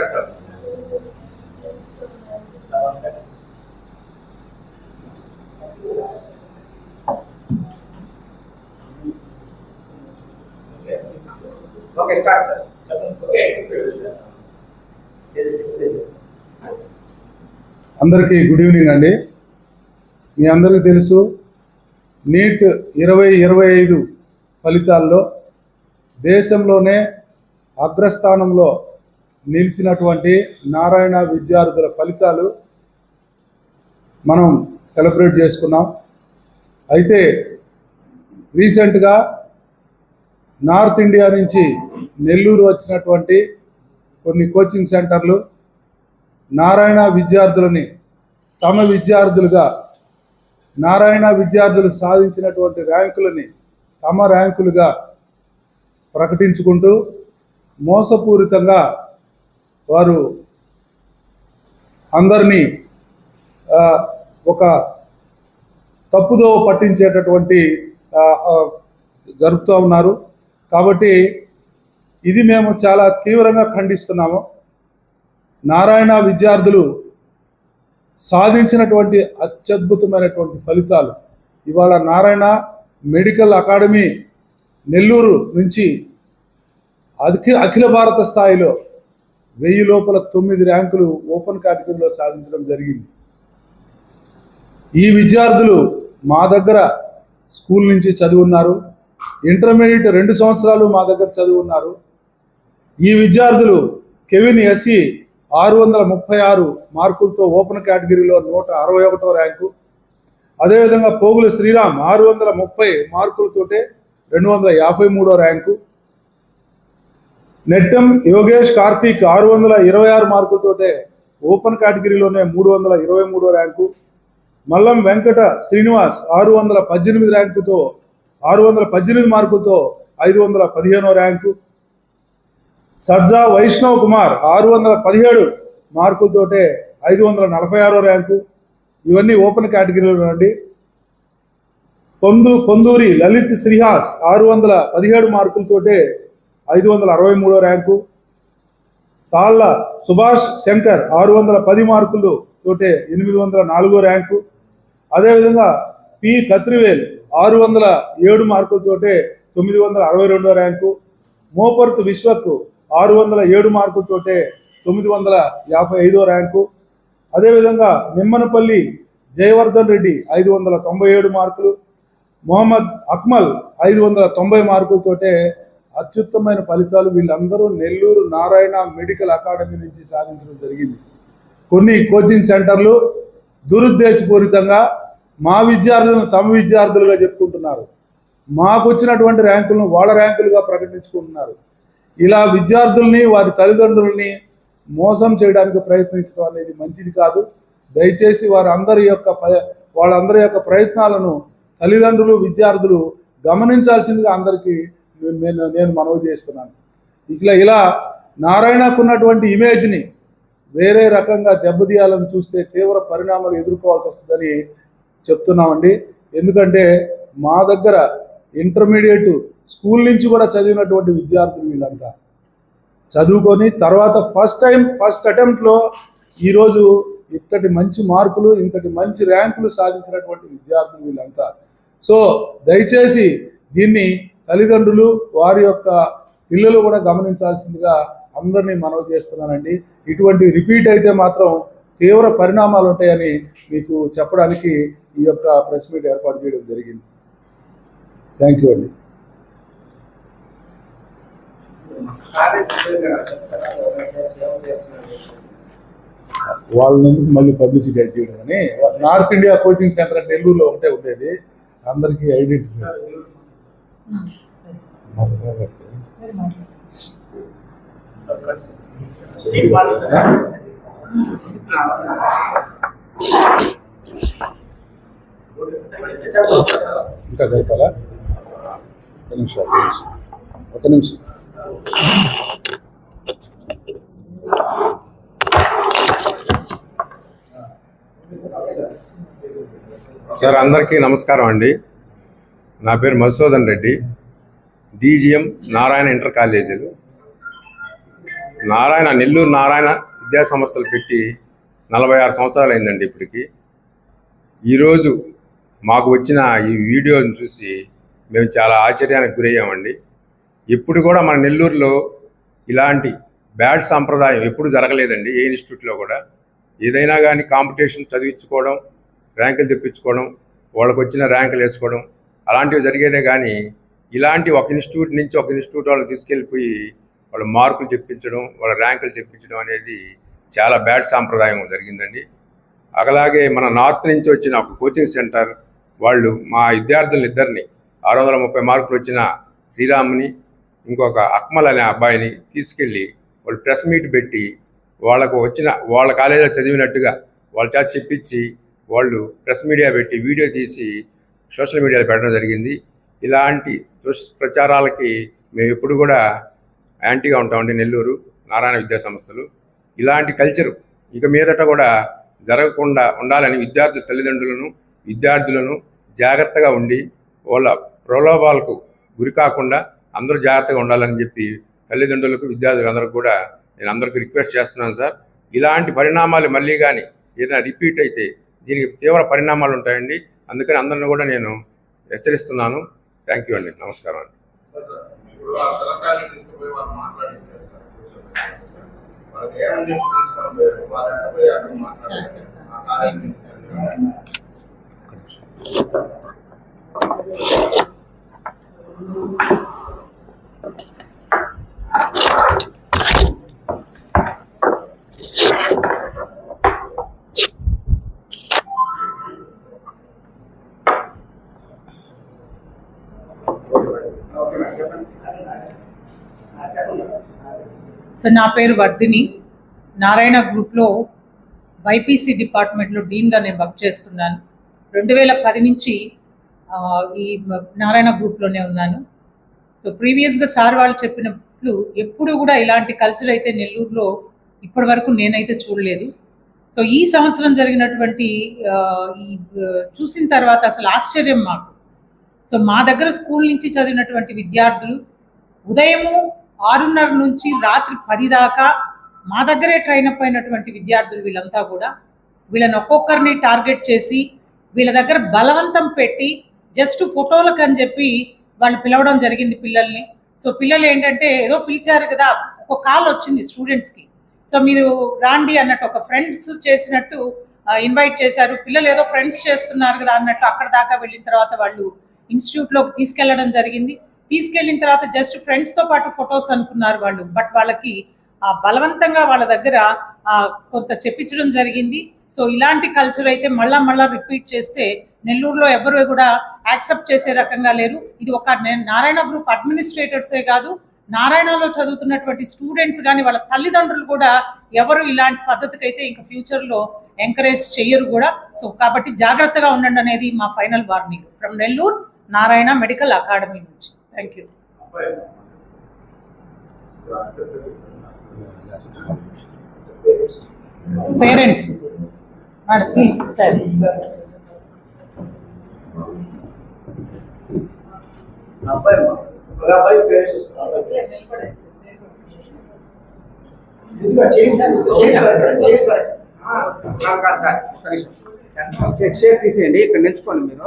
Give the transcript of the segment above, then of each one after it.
Okay sir okay start. Okay అందరికీ good evening అండి. మీ అందరికీ తెలుసు నీట్ ఇరవై ఇరవై ఐదు ఫలితాల్లో దేశంలోనే అగ్రస్థానంలో నిలిచినటువంటి నారాయణ విద్యార్థుల ఫలితాలు మనం సెలబ్రేట్ చేసుకున్నాం. అయితే రీసెంట్గా నార్త్ ఇండియా నుంచి నెల్లూరు వచ్చినటువంటి కొన్ని కోచింగ్ సెంటర్లు నారాయణ విద్యార్థులని తమ విద్యార్థులుగా నారాయణ విద్యార్థులు సాధించినటువంటి ర్యాంకులని తమ ర్యాంకులుగా ప్రకటించుకుంటూ మోసపూరితంగా వారు అందరినీ ఒక తప్పుదో పట్టించేటటువంటి జరుపుతూ ఉన్నారు. కాబట్టి ఇది మేము చాలా తీవ్రంగా ఖండిస్తున్నాము. నారాయణ విద్యార్థులు సాధించినటువంటి అత్యద్భుతమైనటువంటి ఫలితాలు. ఇవాళ నారాయణ మెడికల్ అకాడమీ నెల్లూరు నుంచి అఖి అఖిల భారత స్థాయిలో వెయ్యి లోపల తొమ్మిది ర్యాంకులు ఓపెన్ కేటగిరీలో సాధించడం జరిగింది. ఈ విద్యార్థులు మా దగ్గర స్కూల్ నుంచి చదువున్నారు. ఇంటర్మీడియట్ రెండు సంవత్సరాలు మా దగ్గర చదువున్నారు. ఈ విద్యార్థులు కెవిన్ ఎస్సి ఆరు వందల ముప్పై ఆరు మార్కులతో ఓపెన్ కేటగిరీలో నూట అరవై ఒకటో ర్యాంకు. అదేవిధంగా పోగుల శ్రీరామ్ ఆరు వందల ముప్పై మార్కులతోటే రెండు వందల యాభై మూడో ర్యాంకు. నెట్టం యోగేష్ కార్తీక్ ఆరు వందల ఇరవై ఆరు మార్కులతోటే ఓపెన్ కేటగిరీలోనే మూడు వందల ఇరవై మూడో ర్యాంకు. మల్లం వెంకట శ్రీనివాస్ ఆరు వందల పద్దెనిమిది ర్యాంకుతో ఆరు వందల పద్దెనిమిది మార్కులతో ఐదు వందల పదిహేనో ర్యాంకు. సజ్జా వైష్ణవ్ కుమార్ ఆరు వందల పదిహేడు మార్కులతోటే ఐదు వందల నలభై ఆరో ర్యాంకు. ఇవన్నీ ఓపెన్ కేటగిరీలో అండి. పొందు పొందూరి లలిత్ శ్రీహాస్ ఆరు వందల పదిహేడు మార్కులతోటే ఐదు వందల అరవై మూడో ర్యాంకు. తాళ్ళ సుభాష్ శంకర్ ఆరు వందల పది మార్కులు తోటే ఎనిమిది వందల నాలుగో ర్యాంకు. అదేవిధంగా పి కత్రివేల్ ఆరు వందల ఏడు మార్కులతోటే తొమ్మిది వందల అరవై రెండో ర్యాంకు. మోపర్త్ విశ్వక్ ఆరు వందల ఏడు మార్కులతోటే తొమ్మిది వందల యాభై ఐదో ర్యాంకు. అదేవిధంగా నిమ్మనపల్లి జయవర్ధన్ రెడ్డి ఐదు వందల తొంభై ఏడు మార్కులు. మొహమ్మద్ అక్మల్ ఐదు వందల తొంభై మార్కులతోటే అత్యుత్తమైన ఫలితాలు వీళ్ళందరూ నెల్లూరు నారాయణ మెడికల్ అకాడమీ నుంచి సాధించడం జరిగింది. కొన్ని కోచింగ్ సెంటర్లు దురుద్దేశపూరితంగా మా విద్యార్థులను తమ విద్యార్థులుగా చెప్పుకుంటున్నారు. మాకు వచ్చినటువంటి ర్యాంకులను వాళ్ళ ర్యాంకులుగా ప్రకటించుకుంటున్నారు. ఇలా విద్యార్థుల్ని వారి తల్లిదండ్రుల్ని మోసం చేయడానికి ప్రయత్నించడం అనేది మంచిది కాదు. దయచేసి వారి అందరి యొక్క ప- వాళ్ళందరి యొక్క ప్రయత్నాలను తల్లిదండ్రులు విద్యార్థులు గమనించాల్సిందిగా అందరికీ నేను నేను మనవి చేస్తున్నాను. ఇట్లా ఇలా నారాయణకు ఉన్నటువంటి ఇమేజ్ని వేరే రకంగా దెబ్బతీయాలని చూస్తే తీవ్ర పరిణామాలు ఎదుర్కోవాల్సి వస్తుందని చెప్తున్నామండి. ఎందుకంటే మా దగ్గర ఇంటర్మీడియట్ స్కూల్ నుంచి కూడా చదివినటువంటి విద్యార్థులు వీళ్ళంతా. చదువుకొని తర్వాత ఫస్ట్ టైం ఫస్ట్ అటెంప్ట్లో ఈరోజు ఇంతటి మంచి మార్కులు ఇంతటి మంచి ర్యాంకులు సాధించినటువంటి విద్యార్థులు వీళ్ళంతా. సో దయచేసి దీన్ని తల్లిదండ్రులు వారి యొక్క పిల్లలు కూడా గమనించాల్సిందిగా అందరినీ మనవి చేస్తున్నానండి. ఇటువంటి రిపీట్ అయితే మాత్రం తీవ్ర పరిణామాలు ఉంటాయని మీకు చెప్పడానికి ఈ యొక్క ప్రెస్ మీట్ ఏర్పాటు చేయడం జరిగింది. థ్యాంక్ యూ అండి. వాళ్ళని మళ్ళీ పబ్లిసిటీ చేయడం అని నార్త్ ఇండియా కోచింగ్ సెంటర్ నెల్లూరులో ఉంటే ఉండేది. అందరికీ ఐడెంటిఫై ఇంకా చెప్పాలా ఒక నిమిషం ఒక నిమిషం ఒక నిమిషం సార్ అందరికీ నమస్కారం అండి. నా పేరు మధుసూదన్ రెడ్డి. డీజీఎం నారాయణ ఇంటర్ కాలేజీలు. నారాయణ నెల్లూరు నారాయణ విద్యా సంస్థలు పెట్టి నలభై ఆరు సంవత్సరాలు అయిందండి ఇప్పటికి. ఈరోజు మాకు వచ్చిన ఈ వీడియోని చూసి మేము చాలా ఆశ్చర్యానికి గురయ్యామండి. ఇప్పుడు కూడా మన నెల్లూరులో ఇలాంటి బ్యాడ్ సాంప్రదాయం ఎప్పుడు జరగలేదండి ఏ ఇన్స్టిట్యూట్లో కూడా. ఏదైనా కానీ కాంపిటీషన్ చదివించుకోవడం ర్యాంకులు తెప్పించుకోవడం వాళ్ళకి వచ్చిన ర్యాంకులు వేసుకోవడం అలాంటివి జరిగేదే కానీ ఇలాంటి ఒక ఇన్స్టిట్యూట్ నుంచి ఒక ఇన్స్టిట్యూట్ వాళ్ళు తీసుకెళ్ళిపోయి వాళ్ళ మార్కులు చెప్పించడం వాళ్ళ ర్యాంకులు చెప్పించడం అనేది చాలా బ్యాడ్ సాంప్రదాయం జరిగిందండి. అలాగే మన నార్త్ నుంచి వచ్చిన ఒక కోచింగ్ సెంటర్ వాళ్ళు మా విద్యార్థులు ఇద్దరిని ఆరు వందల ముప్పై మార్కులు వచ్చిన శ్రీరామ్ని ఇంకొక అక్మల్ అనే అబ్బాయిని తీసుకెళ్ళి వాళ్ళు ప్రెస్ మీట్ పెట్టి వాళ్ళకు వచ్చిన వాళ్ళ కాలేజీలో చదివినట్టుగా వాళ్ళ చేత చెప్పించి వాళ్ళు ప్రెస్ మీడియా పెట్టి వీడియో తీసి సోషల్ మీడియాలో పెట్టడం జరిగింది. ఇలాంటి దుష్ప్రచారాలకి మేము ఎప్పుడు కూడా యాంటీగా ఉంటామండి నెల్లూరు నారాయణ విద్యా సంస్థలు. ఇలాంటి కల్చరు ఇక మీదట కూడా జరగకుండా ఉండాలని విద్యార్థుల తల్లిదండ్రులను విద్యార్థులను జాగ్రత్తగా ఉండి వాళ్ళ ప్రలోభాలకు గురి కాకుండా అందరూ జాగ్రత్తగా ఉండాలని చెప్పి తల్లిదండ్రులకు విద్యార్థులందరికీ కూడా నేను అందరికీ రిక్వెస్ట్ చేస్తున్నాను సార్. ఇలాంటి పరిణామాలు మళ్ళీ కానీ ఏదైనా రిపీట్ అయితే దీనికి తీవ్ర పరిణామాలు ఉంటాయండి. అందుకని అందరిని కూడా నేను హెచ్చరిస్తున్నాను. థ్యాంక్ యూ అండి. నమస్కారం అండి. Thank you పిల్లకాయలు తీసుకుపోయి వాళ్ళు మాట్లాడించారు సార్ వాళ్ళకి ఏమని చెప్పి తీసుకొని పోయారు వాళ్ళంటే పోయి అక్కడ మాట్లాడారు ఆ కాలేజీ నుంచి ఓకే మేడం చెప్పండి ఆ, చెప్పండి సో నా పేరు వర్ధిని. నారాయణ గ్రూప్లో బైపీసీ డిపార్ట్మెంట్లో డీన్గా నేను వర్క్ చేస్తున్నాను. రెండు వేల పది నుంచి ఈ నారాయణ గ్రూప్లోనే ఉన్నాను. సో ప్రీవియస్గా సార్ వాళ్ళు చెప్పినట్లు ఎప్పుడు కూడా ఇలాంటి కల్చర్ అయితే నెల్లూరులో ఇప్పటి వరకు నేనైతే చూడలేదు. సో ఈ సంవత్సరం జరిగినటువంటి ఈ చూసిన తర్వాత అసలు ఆశ్చర్యం మాకు. సో మా దగ్గర స్కూల్ నుంచి చదివినటువంటి విద్యార్థులు ఉదయము ఆరున్నర నుంచి రాత్రి పది దాకా మా దగ్గరే ట్రైన్ అప్ అయినటువంటి విద్యార్థులు వీళ్ళంతా కూడా వీళ్ళని ఒక్కొక్కరిని టార్గెట్ చేసి వీళ్ళ దగ్గర బలవంతం పెట్టి జస్ట్ ఫోటోలకు అని చెప్పి వాళ్ళు పిలవడం జరిగింది పిల్లల్ని. సో పిల్లలు ఏంటంటే ఏదో పిలిచారు కదా ఒక కాల్ వచ్చింది స్టూడెంట్స్కి సో మీరు రాండి అన్నట్టు ఒక ఫ్రెండ్స్ చేసినట్టు ఇన్వైట్ చేశారు. పిల్లలు ఏదో ఫ్రెండ్స్ చేస్తున్నారు కదా అన్నట్టు అక్కడ దాకా వెళ్ళిన తర్వాత వాళ్ళు ఇన్స్టిట్యూట్లోకి తీసుకెళ్ళడం జరిగింది. తీసుకెళ్ళిన తర్వాత జస్ట్ ఫ్రెండ్స్తో పాటు ఫొటోస్ అనుకున్నారు వాళ్ళు. బట్ వాళ్ళకి ఆ బలవంతంగా వాళ్ళ దగ్గర కొంత చెప్పించడం జరిగింది. సో ఇలాంటి కల్చర్ అయితే మళ్ళా మళ్ళా రిపీట్ చేస్తే నెల్లూరులో ఎవరు కూడా యాక్సెప్ట్ చేసే రకంగా లేరు. ఇది ఒక నారాయణ గ్రూప్ అడ్మినిస్ట్రేటర్సే కాదు. నారాయణలో చదువుతున్నటువంటి స్టూడెంట్స్ కానీ వాళ్ళ తల్లిదండ్రులు కూడా ఎవరు ఇలాంటి పద్ధతికి అయితే ఇంకా ఫ్యూచర్లో ఎంకరేజ్ చేయరు కూడా. సో కాబట్టి జాగ్రత్తగా ఉండండి అనేది మా final warning. From Nellore Narayana medical academy నుంచి thank you parents please sir అబ్బాయి షేర్ తీసేయండి ఇక్కడ నిల్చుకోండి మీరు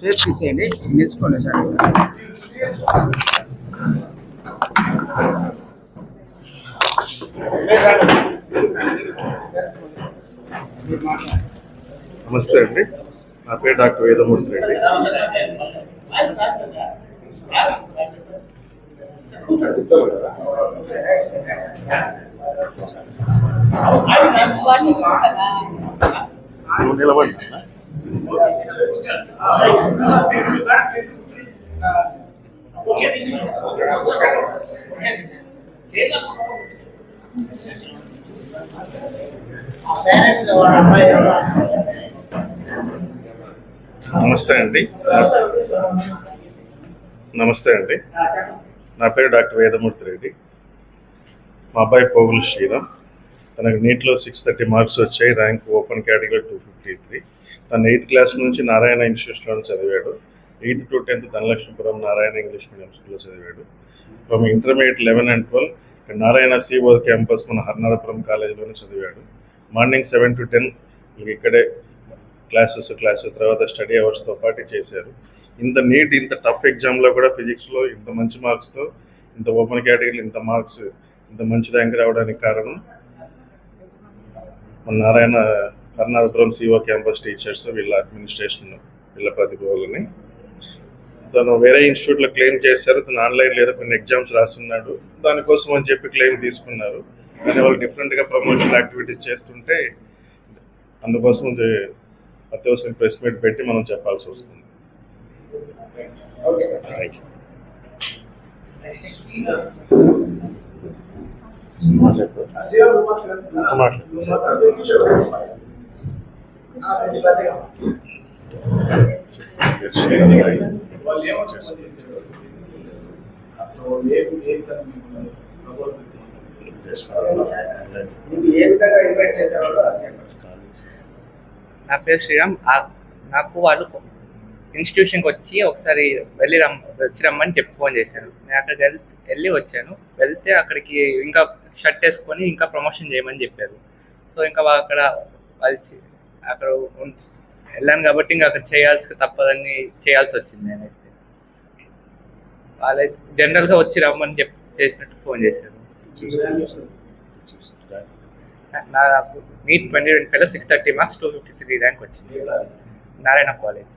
షేర్ తీసేయండి. నిల్చుకోండి సార్ నమస్తే అండి. నా పేరు డాక్టర్ వేదమూర్తి రెడ్డి నిలబడి నమస్తే అండి. నమస్తే అండి. నా పేరు డాక్టర్ వేదమూర్తి రెడ్డి. మా అబ్బాయి పోగులు శ్రీరామ్. తనకు నీట్లో సిక్స్ థర్టీ మార్క్స్ వచ్చాయి rank open category two fifty three తను ఎయిత్ క్లాస్ నుంచి నారాయణ ఇన్స్టిట్యూషన్లో చదివాడు. Eighth to tenth Dhanalakshmipuram Narayana English medium స్కూల్లో చదివాడు. From intermediate eleven and twelve Narayana CO campus మన హర్నాథపురం కాలేజీలోనే చదివాడు. మార్నింగ్ సెవెన్ టు టెన్ ఇక్కడే క్లాసెస్ క్లాసెస్ తర్వాత స్టడీ అవర్స్తో పాటు చేశారు. ఇంత నీట్ ఇంత టఫ్ ఎగ్జామ్లో కూడా ఫిజిక్స్లో ఇంత మంచి మార్క్స్తో ఇంత ఓపెన్ కేటగిరీలో ఇంత మార్క్స్ ఇంత మంచి ర్యాంక్ రావడానికి కారణం మన Narayana Karnatapuram CO campus teachers వీళ్ళ అడ్మినిస్ట్రేషన్ వీళ్ళ ప్రతిభలని. తను వేరే ఇన్స్టిట్యూట్లో క్లెయిమ్ చేశారు తను ఆన్లైన్ లేదా కొన్ని ఎగ్జామ్స్ రాస్తున్నాడు దానికోసం అని చెప్పి క్లెయిమ్ తీసుకున్నారు. కానీ వాళ్ళు డిఫరెంట్గా ప్రమోషన్ యాక్టివిటీస్ చేస్తుంటే అందుకోసం అత్యవసరం ప్రెస్ మీట్ పెట్టి మనం చెప్పాల్సి వస్తుంది. ఓకే థ్యాంక్ యూ నా పేరు శ్రీరామ్. నాకు వాళ్ళు ఇన్స్టిట్యూషన్కి వచ్చి ఒకసారి వెళ్ళి రమ్ వచ్చి రమ్మని చెప్పి ఫోన్ చేశారు. నేను అక్కడికి వెళ్ళి వచ్చాను. వెళ్తే అక్కడికి ఇంకా షర్ట్ వేసుకొని ఇంకా ప్రమోషన్ చేయమని చెప్పారు. సో ఇంకా అక్కడ వాళ్ళు అక్కడ వెళ్ళాను కాబట్టి ఇంకా అక్కడ చేయాల్సి తప్పదని చేయాల్సి వచ్చింది నేనైతే. వాళ్ళైతే జనరల్గా వచ్చి రమ్మని చెప్పి చేసినట్టు ఫోన్ చేశారు. నా నీట్ ట్వంటీ ట్వంటీ ఫైవ్లో six thirty marks two fifty three rank వచ్చింది. నారాయణ కాలేజ్.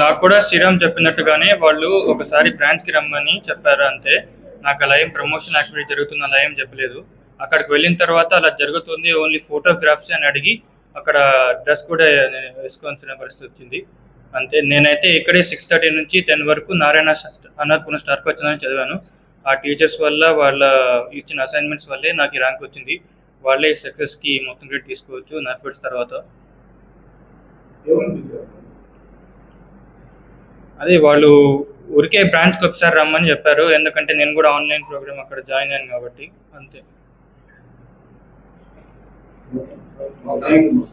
నాకు కూడా శ్రీరామ్ చెప్పినట్టుగానే వాళ్ళు ఒకసారి బ్రాంచ్కి రమ్మని చెప్పారు అంతే. నాకు అలా ఏం ప్రమోషన్ యాక్టివిటీ జరుగుతుంది అలా ఏం చెప్పలేదు. అక్కడికి వెళ్ళిన తర్వాత అలా జరుగుతుంది ఓన్లీ ఫోటోగ్రాఫ్స్ అని అడిగి అక్కడ డ్రెస్ కూడా వేసుకోవాల్సిన పరిస్థితి వచ్చింది. అంతే. నేనైతే ఇక్కడే సిక్స్ థర్టీ నుంచి టెన్ వరకు నారాయణ అన్నపూర్ణ స్టార్ వచ్చిందని చదివాను. ఆ టీచర్స్ వల్ల వాళ్ళ ఇచ్చిన అసైన్మెంట్స్ వల్లే నాకు ఈ ర్యాంక్ వచ్చింది. వాళ్ళే సక్సెస్కి మొత్తం రేట్ తీసుకోవచ్చు నా ఎఫర్ట్స్ తర్వాత. అదే వాళ్ళు ఊరికే బ్రాంచ్కి ఒకసారి రమ్మని చెప్పారు ఎందుకంటే నేను కూడా ఆన్లైన్ ప్రోగ్రామ్ అక్కడ జాయిన్ అయ్యాను కాబట్టి అంతే. Thank you